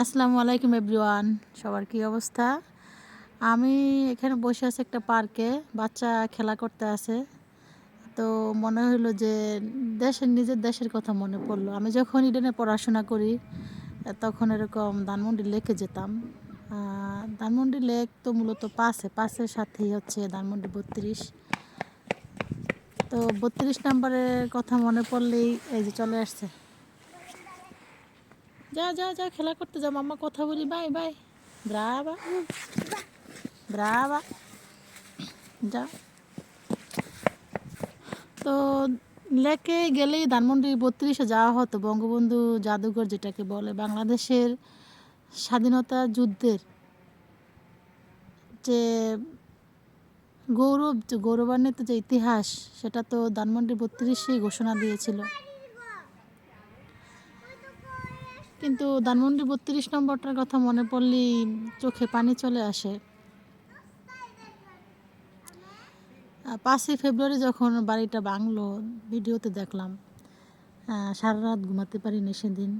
আসসালামু আলাইকুম এভরিওয়ান, সবার কি অবস্থা? আমি এখানে বসে আছি একটা পার্কে, বাচ্চা খেলা করতে আছে। তো মনে হলো যে দেশের, নিজের দেশের কথা মনে পড়ল। আমি যখন ইডেনে পড়াশোনা করি তখন এরকম ধানমন্ডি লেকে যেতাম। ধানমন্ডি লেক তো মূলত পাশে, পাশের সাথেই হচ্ছে ধানমন্ডি বত্রিশ। তো বত্রিশ নাম্বারের কথা মনে পড়লেই এই যে চলে আসছে। যা যা যা, খেলা করতে যা, মাম্মা কথা বলি, বাই বাই। ব্রাবা ব্রাবা যা। তো লেকে গেলেই ধানমন্ডি বত্রিশে যাওয়া হতো, বঙ্গবন্ধু জাদুঘর যেটাকে বলে, বাংলাদেশের স্বাধীনতা যুদ্ধের যে গৌরব গৌরবান্বিত যে ইতিহাস, সেটা তো ধানমন্ডি বত্রিশেই ঘোষণা দিয়েছিল। কিন্তু ধানমন্ডি বত্রিশ নম্বরটার কথা মনে পড়লেই চোখে পানি চলে আসে। পাঁচই ফেব্রুয়ারি যখন বাড়িটা বাংলো ভিডিওতে দেখলাম সারা রাত ঘুমাতে পারিনি সেদিন।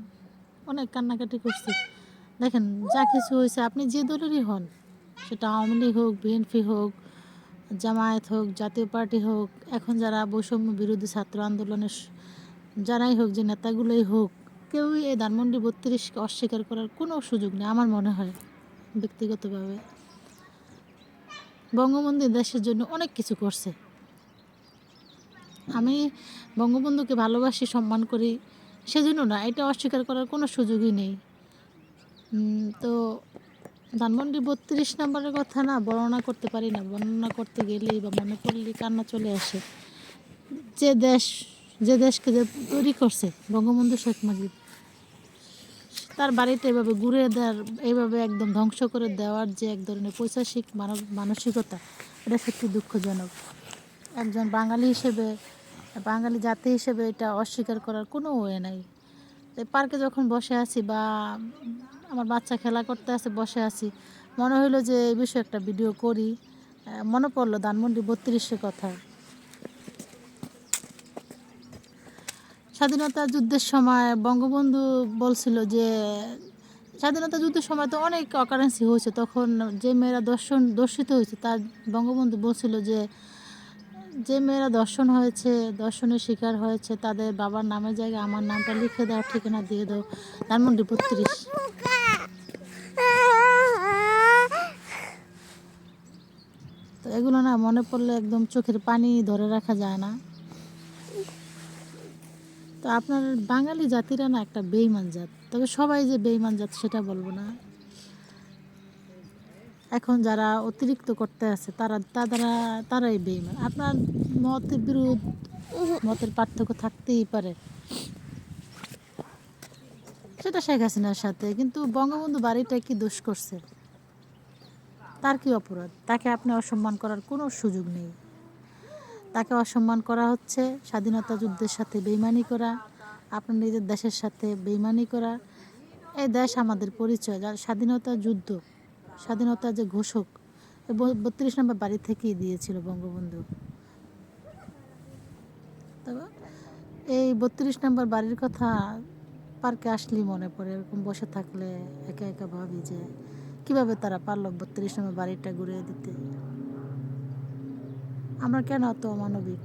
অনেক কান্নাকাটি করছি। দেখেন, যা কিছু হয়েছে, আপনি যে দলেরই হন, সেটা আওয়ামী লীগ হোক, বিএনপি হোক, জামায়াত হোক, জাতীয় পার্টি হোক, এখন যারা বৈষম্য বিরোধী ছাত্র আন্দোলনের যারাই হোক, যে নেতাগুলোই হোক কেউই এই ধানমন্ডি বত্রিশকে অস্বীকার করার কোনো সুযোগ নেই, আমার মনে হয়, ব্যক্তিগতভাবে। বঙ্গবন্ধু দেশের জন্য অনেক কিছু করছে। আমি বঙ্গবন্ধুকে ভালোবাসি, সম্মান করি, সেজন্য না, এটা অস্বীকার করার কোনো সুযোগই নেই। তো ধানমন্ডি বত্রিশ নম্বরের কথা না, বর্ণনা করতে পারি না। বর্ণনা করতে গেলেই বা মনে পড়লেই কান্না চলে আসে। যে দেশ, যে দেশকে যে তৈরি করছে, বঙ্গবন্ধু শেখ মুজিব তার বাড়িতে এভাবে ঘুরে দেওয়ার এইভাবে একদম ধ্বংস করে দেওয়ার যে এক ধরনের পৈশাসিক মানব, মানসিকতা, এটা সত্যি দুঃখজনক। একজন বাঙালি হিসেবে, বাঙালি জাতি হিসেবে এটা অস্বীকার করার কোনো ওয়ে নাই। পার্কে যখন বসে আছি বা আমার বাচ্চা খেলা করতে আছে, বসে আছি, মনে হলো যে এই বিষয়ে একটা ভিডিও করি। মনে পড়ল ধানমন্ডি বত্রিশের কথা। স্বাধীনতা যুদ্ধের সময় বঙ্গবন্ধু বলছিল যে, স্বাধীনতা যুদ্ধের সময় তো অনেক অকারেন্সি হয়েছে, তখন যে মেয়েরা দর্শন, দর্শিত হয়েছে, তার বঙ্গবন্ধু বলছিল যে যে মেয়েরা দর্শন হয়েছে, দর্শনের শিকার হয়েছে, তাদের বাবার নামের জায়গায় আমার নামটা লিখে দাও, ঠিকানা দিয়ে দাও, ধানমন্ডি বত্রিশ। তো এগুলো না মনে পড়লে একদম চোখের পানি ধরে রাখা যায় না। তো আপনার বাঙালি জাতিরা না একটা বেইমান জাত। তবে সবাই যে বেইমান জাত সেটা বলব না। এখন যারা অতিরিক্ত করতে আছে, তারা তারা, তারাই বেইমান আপনার মতের বিরোধ মতের পার্থক্য থাকতেই পারে। সেটা শেখ হাসিনার সাথে, কিন্তু বঙ্গবন্ধু বাড়িটা কি দোষ করছে? তার কি অপরাধ? তাকে আপনি অসম্মান করার কোনো সুযোগ নেই। তাকে অসম্মান করা হচ্ছে, স্বাধীনতা যুদ্ধের সাথে বেইমানি করা, আপনার নিজের দেশের সাথে বেইমানি করা। এই দেশ আমাদের পরিচয় যার স্বাধীনতা যুদ্ধ, স্বাধীনতা যে ঘোষক বত্রিশ নম্বর বাড়ি থেকেই দিয়েছিল বঙ্গবন্ধু। এই বত্রিশ নম্বর বাড়ির কথা পার্কে আসলেই মনে পড়ে, এরকম বসে থাকলে একা একা ভাবি যে কীভাবে তারা পারল বত্রিশ নম্বর বাড়িটা ঘুরিয়ে দিতে। আমরা কেন অত অমানবিক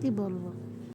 কি বলব?